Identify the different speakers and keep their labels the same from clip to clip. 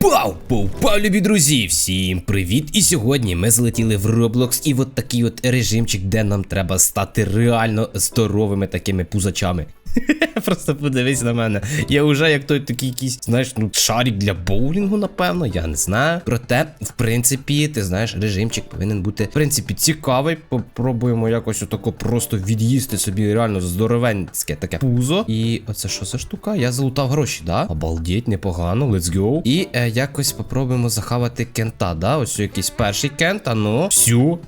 Speaker 1: Пау! Пау, любі друзі! Всім привіт! І сьогодні ми залетіли в Roblox і от такий от режимчик, де нам треба стати реально здоровими такими пузачами. Просто подивись на мене. Я вже як той такий якийсь, знаєш, ну шарик для боулінгу, напевно, я не знаю. Проте, в принципі, ти знаєш, режимчик повинен бути, в принципі, цікавий. Попробуємо якось отако просто від'їсти собі реально здоровенське таке пузо. І оце що за штука? Я залутав гроші, да? Обалдеть, непогано, let's go. І е, якось попробуємо захавати кента, да? Ось якийсь перший кент, а ну. Всю.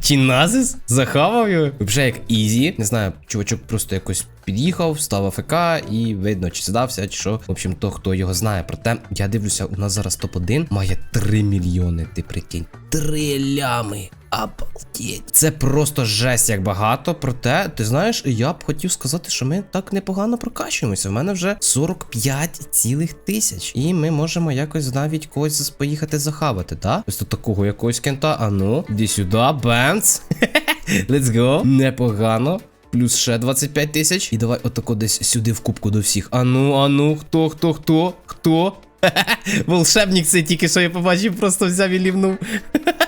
Speaker 1: Тіназис? Захавав його? Вже як ізі. Не знаю, чувачок просто якось під'їхав, став АФК і видно, чи здався, чи що. В общем, то, хто його знає. Проте я дивлюся, у нас зараз топ-1 має 3 мільйони. Ти прикинь. 3 лями. Обалдеть. Це просто жесть як багато. Проте, ти знаєш, я б хотів сказати, що ми так непогано прокачуємося. В мене вже 45 цілих тисяч. І ми можемо якось навіть когось поїхати захавати, так? Ось до такого якогось кента. А ну, іди сюди, бенц. Let's go. Непогано. Плюс ще 25 тисяч. І давай отако десь сюди в кубку до всіх. Ану, ану, хто, хто, хто? Хто? Волшебник це тільки що я побачив, просто взяв і лівнув.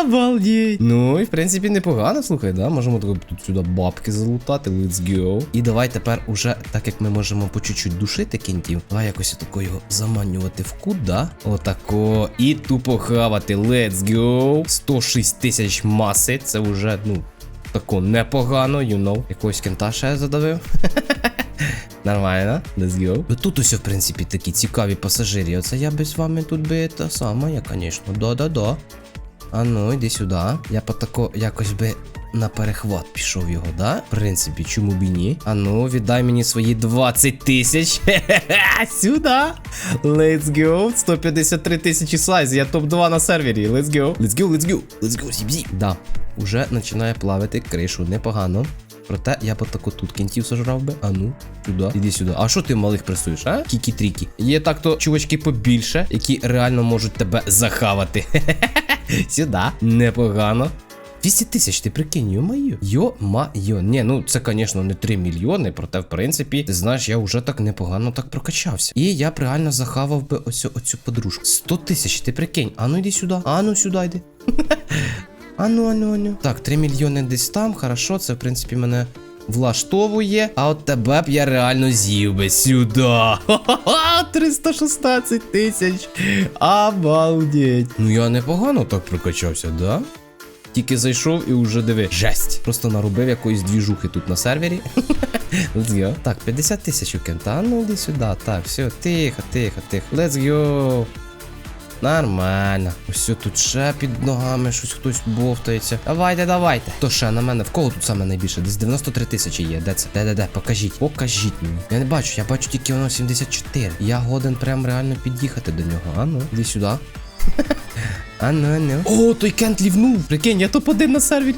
Speaker 1: Обалдеть. Ну, і в принципі непогано, слухай, да? Можемо тако тут сюди бабки залутати. Let's go. І давай тепер уже, так як ми можемо по чуть-чуть душити кінтів, давай якось отако його заманювати в кут, да? Отако. І тупо хавати. Let's go. 106 тисяч маси. Це вже, ну, тако непогано, you know. Якогось кента ще я задавив. Нормально, let's go. Ну, Тут усе, в принципі, такі цікаві пасажирі. Оце я би з вами тут би та сама, я, звісно. Да-да-да. А ну, йди сюди. Я по тако якось би на перехват пішов його, да? В принципі, чому б і ні? А ну, віддай мені свої 20 тисяч. Сюди. Let's go. 153 тисячі слайз. Я топ-2 на сервері. Let's go. Let's go, let's go. Let's go, зібзі. Да. Уже починає плавити кришу. Непогано. Проте я по таку тут кінтів сожрав би. А ну, сюди. Іди сюди. А що ти малих пресуєш, а? Кікі-трікі. Є так-то чувачки побільше, які реально можуть тебе захавати. Сюди. Непогано. 200 тисяч, ти прикинь, йо-майо. Йо-майо. Ні, ну це, звісно, не 3 мільйони, проте, в принципі, ти знаєш, я вже так непогано так прокачався. І я б реально захавав би ось оцю подружку. 100 тисяч, ти прикинь. А ну йди сюди. А ну сюди йди. Ану, ану, ану. Так, 3 мільйони десь там, хорошо, це в принципі мене влаштовує. А от тебе б я реально з'їв би сюди. Ха-ха-ха, 316 тисяч. Обалдеть. Ну я непогано так прокачався, да? Тільки зайшов і вже диви. Жесть. Просто нарубив якоїсь двіжухи тут на сервері. Let's go. Так, 50 тисяч у кента. Ну іди сюди. Так, все, тихо, тихо, тихо. Let's go. Нормально. Ось тут ще під ногами щось хтось бовтається. Давайте, давайте. То ще на мене. В кого тут саме найбільше? Десь 93 тисячі є. Де це? Де, де, де? Покажіть. Покажіть мені. Я не бачу, я бачу тільки воно 74. Я годен прям реально під'їхати до нього. А ну, іди сюди. А ну, ну. О, той кент лівнув. Прикинь, я топ-1 на сервері.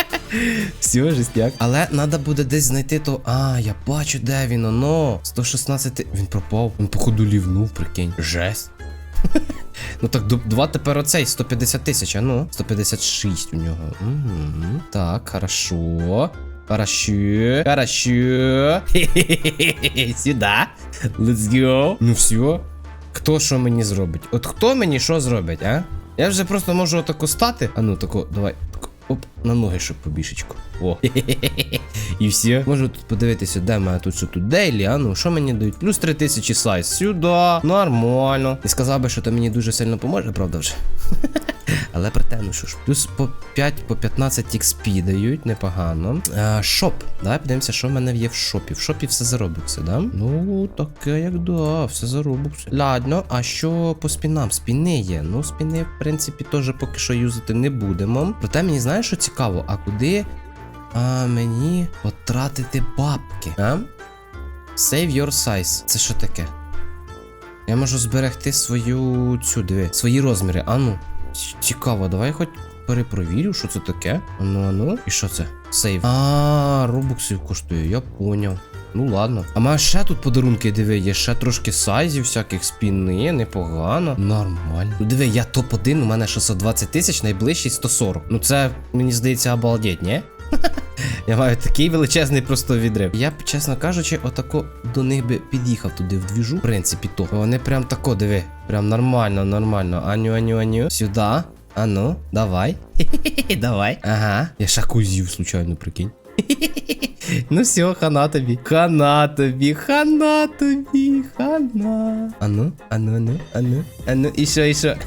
Speaker 1: Все, жестяк. Але треба буде десь знайти то. А, я бачу, де він, оно. 116. Він пропав. Він, походу, лівнув, прикинь. Жесть. Ну так, два тепер оцей 150 тисяч, а ну. 156 у нього. Угу. Так, хорошо. Хорошо. Хорошо. Сюда. Let's go. Ну все. Хто що мені зробить? От хто мені що зробить, а? Я вже просто можу отако стати. А ну тако, давай. Оп, на ноги, щоб побішечку. О. І все. Можу тут подивитися, де мене тут що тут дейлі, а ну, що мені дають? Плюс 3000 слайз. Сюди. Нормально. І сказав би, що то мені дуже сильно поможе, правда вже. Але проте, ну що ж, плюс по 5, по 15 XP дають, непогано. А, шоп. Давай подивимося, що в мене є в шопі. В шопі все заробиться, да? Ну, таке як да, все заробиться. Ладно, а що по спінам? Спіни є. Ну, спіни, в принципі, теж поки що юзати не будемо. Проте мені знаєш, що цікаво, а куди а, мені потратити бабки? А? Save your size. Це що таке? Я можу зберегти свою цю диви, свої розміри. Ану. Цікаво, давай хоч перепровірю, що це таке. Ану, ану. І що це? Сейв. А, робоксів коштує, я поняв. Ну ладно. А має ще тут подарунки, диви, є ще трошки сайзів, всяких спіни, непогано. Нормально. Ну диви, я топ-1, у мене 620 тисяч, найближчий 140. Ну це, мені здається, обалдеть, ні? Я маю такий величезний просто відрив. Я чесно кажучи, отако до них би під'їхав туди в двіжу. В принципі, то. Вони прям тако, диви. Прям нормально, нормально. Аню, аню, аню. Сюди. А ну, давай. Давай. Ага. Я шаку з'їв, случайно, прикинь. Ну все, хана тобі. Хана тобі, хана тобі, хана. Ану, ану, ану, ану, ану, і що, і що?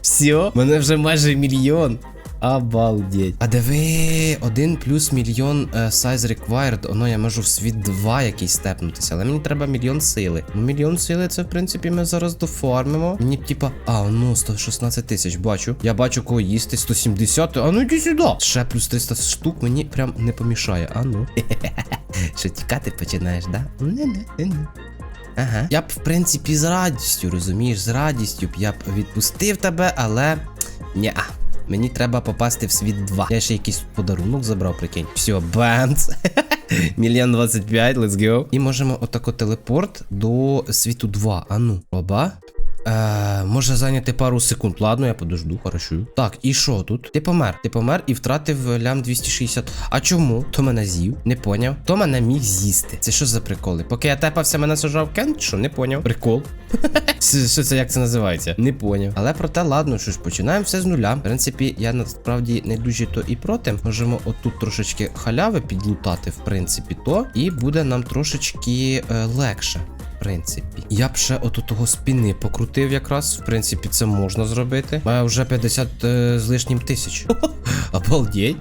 Speaker 1: Все, мене вже майже мільйон. Обалдеть. А диви, один плюс мільйон е, size required, воно я можу в світ 2 якийсь степнутися, але мені треба мільйон сили. Ну, мільйон сили це, в принципі, ми зараз дофармимо. Мені типа, а, ну, 116 тисяч, бачу. Я бачу, кого їсти, 170, а ну йди сюди. Ще плюс 300 штук мені прям не помішає, а ну. Що тікати починаєш, да? Не-не-не-не. Ага. Я б, в принципі, з радістю, розумієш, з радістю б я б відпустив тебе, але. Ня. Мені треба попасти в світ 2. Я ще якийсь подарунок забрав, прикинь. Все, бенц. Мільйон 25, let's go. І можемо отако телепорт до світу 2. Ану, ну, оба. Е, може зайняти пару секунд. Ладно, я подожду, хорошо. Так, і що тут? Ти помер. Ти помер і втратив лям 260. А чому? То мене з'їв? Не поняв. То мене міг з'їсти. Це що за приколи? Поки я тепався, мене сажав Кент? Що, не поняв? Прикол. Що це як це називається? Не поняв. Але проте, ладно, що ж, починаємо все з нуля. В принципі, я насправді не дуже то і проти. Можемо отут трошечки халяви підлутати, в принципі, то. І буде нам трошечки е, легше. Принципі, я б ще от того спіни покрутив якраз. В принципі, це можна зробити. Маю вже 50 е, з лишнім тисяч. Обалдеть.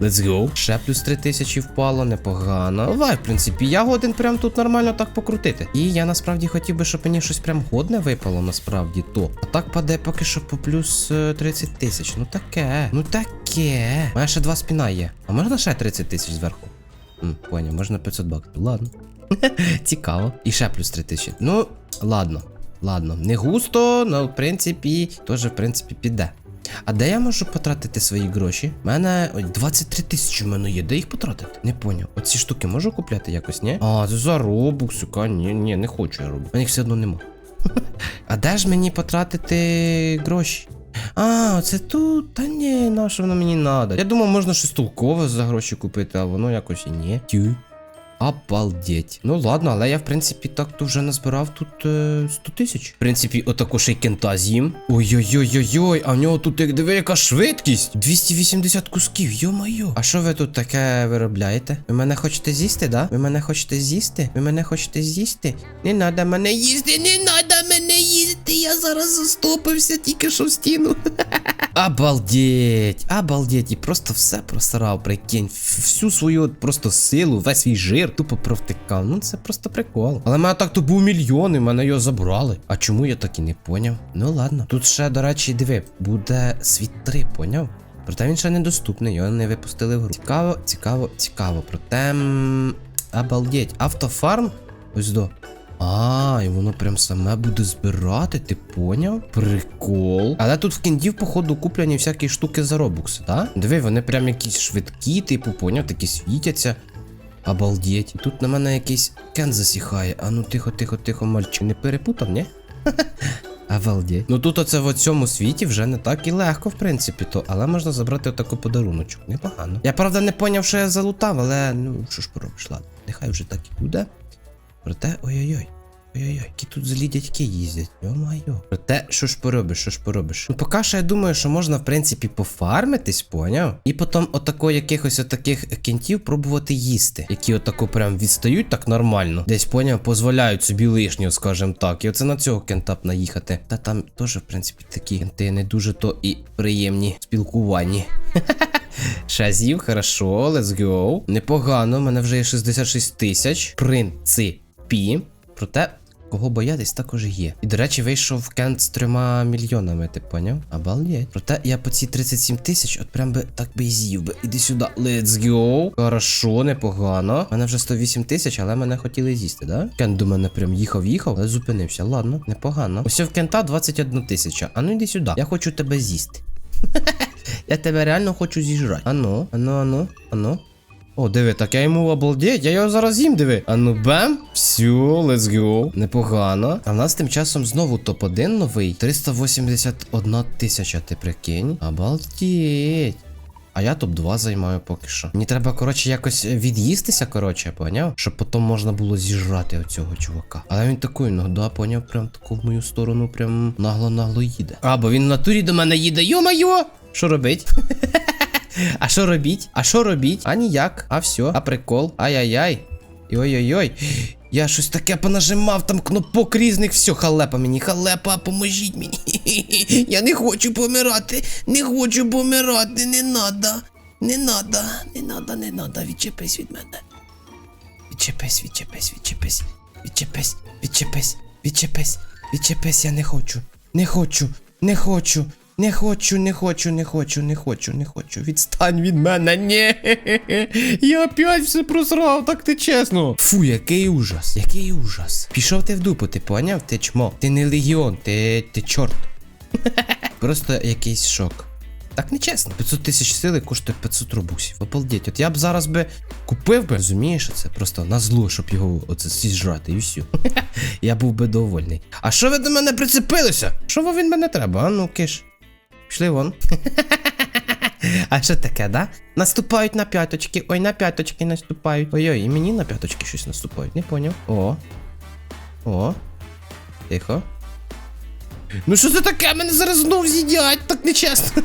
Speaker 1: Let's go. Ще плюс 3 тисячі впало, непогано. Давай, в принципі, я годен прям тут нормально так покрутити. І я насправді хотів би, щоб мені щось прям годне випало, насправді то. А так паде поки що по плюс е, 30 тисяч. Ну таке. Ну таке. У мене ще два спіна є. А можна ще 30 тисяч зверху? М, поняв, можна 500 баксів. Ладно. Цікаво. І ще плюс 3 тисячі. Ну, ладно. Ладно, не густо, але в принципі, теж в принципі піде. А де я можу потратити свої гроші? У мене ой, 23 тисячі в мене є. Де їх потратити? Не поняв. Оці штуки можу купляти якось, ні? А, це за робуксука. Ні, ні, не хочу я робити. У їх все одно нема. А де ж мені потратити гроші? А, це тут. Та ні, на що воно мені надо. Я думав, можна щось толкове за гроші купити, а воно якось і ні. Тю. Обалдеть. Ну ладно, але я в принципі так то вже назбирав тут е, 100 тисяч. В принципі, отаку ще й кента з'їм. Ой-ой-ой-ой-ой, а в нього тут як диви, яка швидкість. 280 кусків, йо-моє. А що ви тут таке виробляєте? Ви мене хочете з'їсти, да? Ви мене хочете з'їсти? Ви мене хочете з'їсти? Не надо мене їсти, не надо мене їсти. Я зараз застопився тільки що в стіну. Обалдеть, обалдеть, і просто все просрав, прикинь. Всю свою просто силу, весь свій жир тупо провтикав. Ну це просто прикол. Але в мене так то був мільйон, і мене його забрали. А чому я так і не поняв? Ну ладно. Тут ще, до речі, диви, буде світ 3, поняв? Проте він ще недоступний, його не випустили в гру. Цікаво, цікаво, цікаво. Проте. Обалдеть. Автофарм? Ось до. А, і воно прям саме буде збирати, ти поняв? Прикол. Але тут в кіндів, походу, куплені всякі штуки за робукси, так? Диви, вони прям якісь швидкі, типу, поняв, такі світяться. Обалдеть. Тут на мене якийсь кен засіхає. А ну тихо, тихо, тихо, мальчик. Не перепутав, ні? Обалдеть. Ну тут оце в цьому світі вже не так і легко, в принципі, то, але можна забрати отаку подаруночок. Непогано. Я правда не поняв, що я залутав, але ну що ж поробиш, ладно. Нехай вже так і буде. Проте, ой-ой-ой. Ой-ой-ой, які тут злі дядьки їздять. Йо-майо. Проте, що ж поробиш, що ж поробиш? Ну, поки що я думаю, що можна, в принципі, пофармитись, поняв? І потім отако якихось отаких кінтів пробувати їсти, які отако прям відстають так нормально. Десь поняв, дозволяють собі лишнього, скажем так. І оце на цього кента б наїхати. Та там теж, в принципі, такі кенти не дуже то і приємні спілкуванні. З'їв, хорошо, let's go. Непогано, в мене вже є 66 тисяч. В принципі. Проте, кого боятись, також є. І, до речі, вийшов Кент з трьома мільйонами, ти поняв? Обалдеть. Проте я по ці 37 тисяч, от прям би так би з'їв би. Іди сюди. Let's go. Хорошо, непогано. У мене вже 108 тисяч, але мене хотіли з'їсти, да? Кент до мене прям їхав, їхав, але зупинився. Ладно, непогано. Ось в Кента 21 тисяча. А ну йди сюди. Я хочу тебе з'їсти. Я тебе реально хочу зіжрати. Ану, ану, ану, ану. О, диви, так я йому обалдеть, я його зараз їм, диви. Ану бем. Все, let's go. Непогано. А в нас тим часом знову топ-1 новий. 381 тисяча, ти прикинь. Обалдеть. А я топ-2 займаю поки що. Мені треба, коротше, якось від'їстися, коротше, поняв? Щоб потім можна було зіжрати оцього чувака. Але він такий, ну да, поняв, прям таку в мою сторону, прям нагло-нагло їде. А, бо він в натурі до мене їде. Йо-майо! Що робить? А що робіть? А що робіть? А ніяк. А все. А прикол. Ай-яй-яй. Ой-ой-ой. Я щось таке понажимав, там кнопок різних, все, халепа мені, халепа, поможіть мені. Я не хочу помирати, не хочу помирати, не надо. Не надо, не надо, не надо, відчепись від мене. Відчепись, відчепись, відчепись, відчепись, відчепись, відчепись, відчепись, я не хочу. Не хочу, не хочу. Не хочу, не хочу, не хочу, не хочу, не хочу. Відстань від мене. Ні. Я опять все просрав, так ти чесно. Фу, який ужас, який ужас. Пішов ти в дупу, ти поняв? Ти чмо. Ти не легіон, ти, ти чорт. Просто якийсь шок. Так нечесно. 500 тисяч сили коштує 500 робусів. Обалдеть. От я б зараз би купив би, розумієш, це просто на зло, щоб його оце зіжрати і все. я був би довольний. А що ви до мене прицепилися? Що ви від мене треба? А ну киш. Пішли вон. А що таке, да? Наступають на п'яточки. Ой, на п'яточки наступають. Ой-ой, і мені на п'яточки щось наступають. Не поняв. О. О. Тихо. Ну що це таке? Мене зараз знов з'їдять, так нечесно.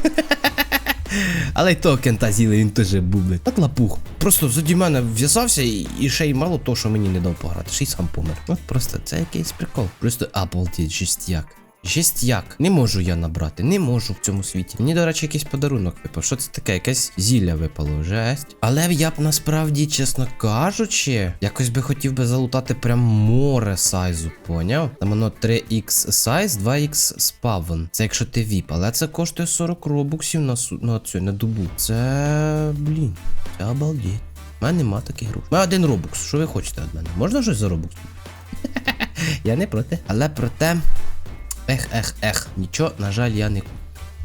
Speaker 1: Але й то кента з'їли, він теж був, блядь. Так лапух. Просто заді мене в'язався і, ще й мало того, що мені не дав пограти. Ще й сам помер. От просто це якийсь прикол. Просто обалдеть, жестяк. Жестяк. Не можу я набрати, не можу в цьому світі. Мені, до речі, якийсь подарунок випав. Що це таке? Якесь зілля випало, жесть. Але я б насправді, чесно кажучи, якось би хотів би залутати прям море сайзу, поняв? Там воно 3x сайз, 2x спавн. Це якщо ти віп, але це коштує 40 робуксів на су... на цю, на добу. Це. блін, це обалдеть. У мене нема таких грошей. У мене один робукс. Що ви хочете від мене? Можна щось за робукс? Я не проти. Але проте. Ех, ех, ех. Нічого, на жаль, я не.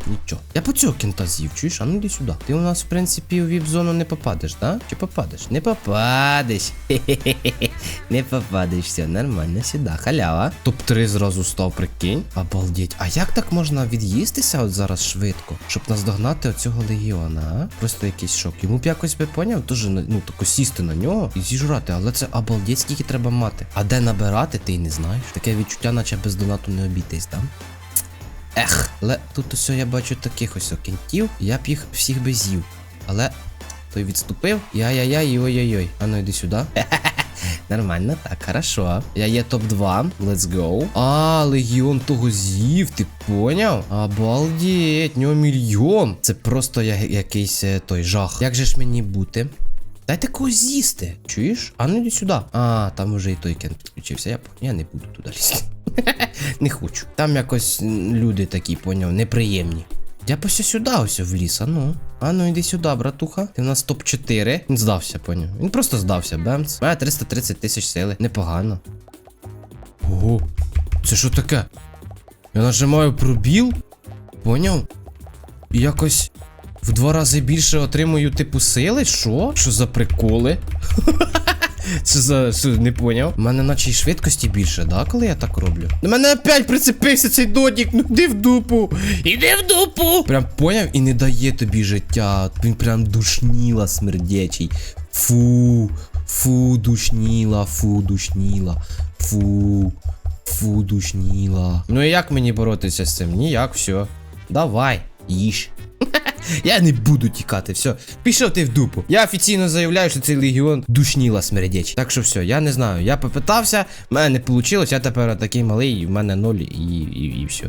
Speaker 1: Нічого. Я по цього кінта з'їв, чуєш? А ну йди сюди. Ти у нас, в принципі, у віп-зону не попадеш, да? Чи попадеш? Не попадеш. Хе-хе-хе. Не попадеш, все нормально, сюди. Халява. Топ-3 зразу став, прикинь. Обалдеть. А як так можна від'їстися от зараз швидко, щоб наздогнати оцього легіона, а? Просто якийсь шок. Йому б якось би поняв, теж ну тако сісти на нього і зіжрати, але це обалдеть, скільки треба мати. А де набирати, ти й не знаєш. Таке відчуття, наче без донату не обійтись, да? Ех, але тут усе я бачу таких ось кінтів, я б їх всіх би з'їв. Але той відступив. Я-я-я, і ой-ой-ой. А ну йди сюди. Нормально, так, хорошо. Я є топ-2. Let's go. А, легіон того з'їв, ти поняв? Обалдеть, нього мільйон. Це просто я, якийсь е, той жах. Як же ж мені бути? Дайте когось з'їсти. Чуєш? А ну йди сюди. А, там уже і той кент підключився. Я. Я не буду туди лізти. не хочу. Там якось люди такі, поняв, неприємні. Я пose сюди ось вліз, а ну. А ну йди сюди, братуха. Ти в нас топ-4. Він здався, поняв. Він просто здався, бемц. Має 330 тисяч сили. Непогано. Ого. Це що таке? Я нажимаю пробіл. Поняв? І якось в два рази більше отримую типу сили? Що? Що за приколи? Це за що, не поняв? У мене наче й швидкості більше, да, коли я так роблю? До мене опять прицепився цей додік, ну йди в дупу! Іди в дупу! Прям поняв і не дає тобі життя. Він прям душніла смердячий. Фу, фу, душніла, фу, душніла, фу, фу, душніла. Ну і як мені боротися з цим? Ніяк, все. Давай, їж. Я не буду тікати, все. Пішов ти в дупу. Я офіційно заявляю, що цей легіон душніла смердячий. Так що все, я не знаю. Я попитався, в мене не вийшло, я тепер такий малий, і в мене ноль і, і, і все.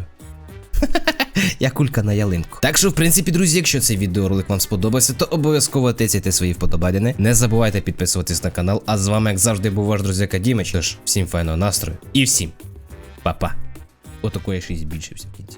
Speaker 1: Я кулька на ялинку. Так що, в принципі, друзі, якщо цей відеоролик вам сподобався, то обов'язково тицяйте свої вподобайдени. Не забувайте підписуватись на канал. А з вами, як завжди, був ваш друзяка Дімич. Тож, всім файного настрою і всім па-па. Отакої ще й збільшився в кінці.